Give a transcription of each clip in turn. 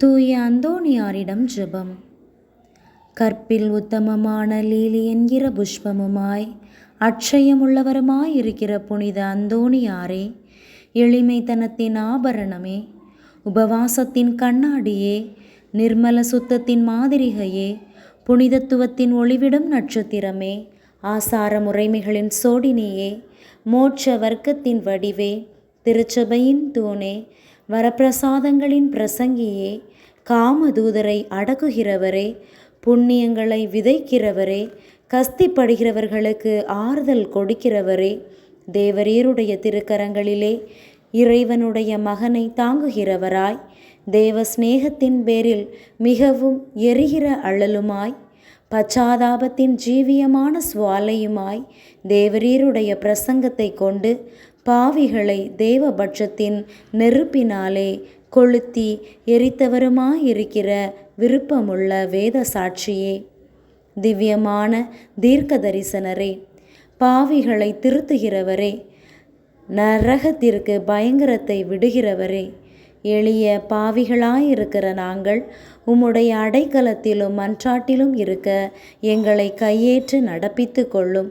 தூய அந்தோணியாரிடம் ஜெபம். கற்பில் உத்தமமான லீலி என்கிற புஷ்பமுமாய் அட்சயமுள்ளவருமாய் இருக்கிற புனித அந்தோணியாரே எளிமைத்தனத்தின் ஆபரணமே உபவாசத்தின் கண்ணாடியே நிர்மல சுத்தத்தின் மாதிரிகையே புனிதத்துவத்தின் ஒளிவிடும் நட்சத்திரமே ஆசார முறைமைகளின் சோடினியே மோட்ச வர்க்கத்தின் வடிவே திருச்சபையின் தூணே வரப்பிரசாதங்களின் பிரசங்கியே காமதூதரை அடக்குகிறவரே புண்ணியங்களை விதைக்கிறவரே கஸ்திப்படுகிறவர்களுக்கு ஆறுதல் கொடுக்கிறவரே தேவரீருடைய திருக்கரங்களிலே இறைவனுடைய மகனை தாங்குகிறவராய் தேவ சிநேகத்தின் பேரில் மிகவும் எரிகிற அழலுமாய் பச்சாதாபத்தின் ஜீவியமான சுவாலையுமாய் தேவரீருடைய பிரசங்கத்தை கொண்டு பாவிகளை தேவபட்சத்தின் நெருப்பினாலே கொளுத்தி எரித்தவருமாயிருக்கிற விருப்பமுள்ள வேத சாட்சியே திவ்யமான தீர்க்க தரிசனரே பாவிகளை திருத்துகிறவரே நரகத்திற்கு பயங்கரத்தை விடுகிறவரே எளிய பாவிகளாயிருக்கிற நாங்கள் உம்முடைய அடைக்கலத்திலும் மன்றாட்டிலும் இருக்க எங்களை கையேற்று நடப்பித்து கொள்ளும்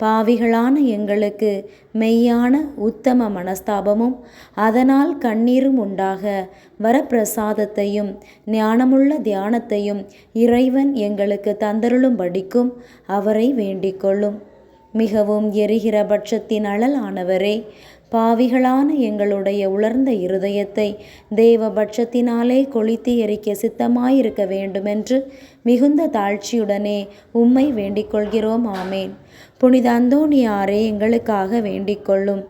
பாவிகளான எங்களுக்கு மெய்யான உத்தம மனஸ்தாபமும் அதனால் கண்ணீரும் உண்டாக வரப்பிரசாதத்தையும் ஞானமுள்ள தியானத்தையும் இறைவன் எங்களுக்கு தந்தருளும்படிக்கும் அவரை வேண்டிக் கொள்ளும். மிகவும் எரிகிற பட்சத்தின் அழலானவரே பாவிகளான எங்களுடைய உலர்ந்த இருதயத்தை தேவபட்சத்தினாலே கொளித்து எரிக்க சித்தமாயிருக்க வேண்டுமென்று மிகுந்த தாழ்ச்சியுடனே உம்மை வேண்டிக் கொள்கிறோம் ஆமேன். புனித அந்தோணியாரே எங்களுக்காக வேண்டிக் கொள்ளும்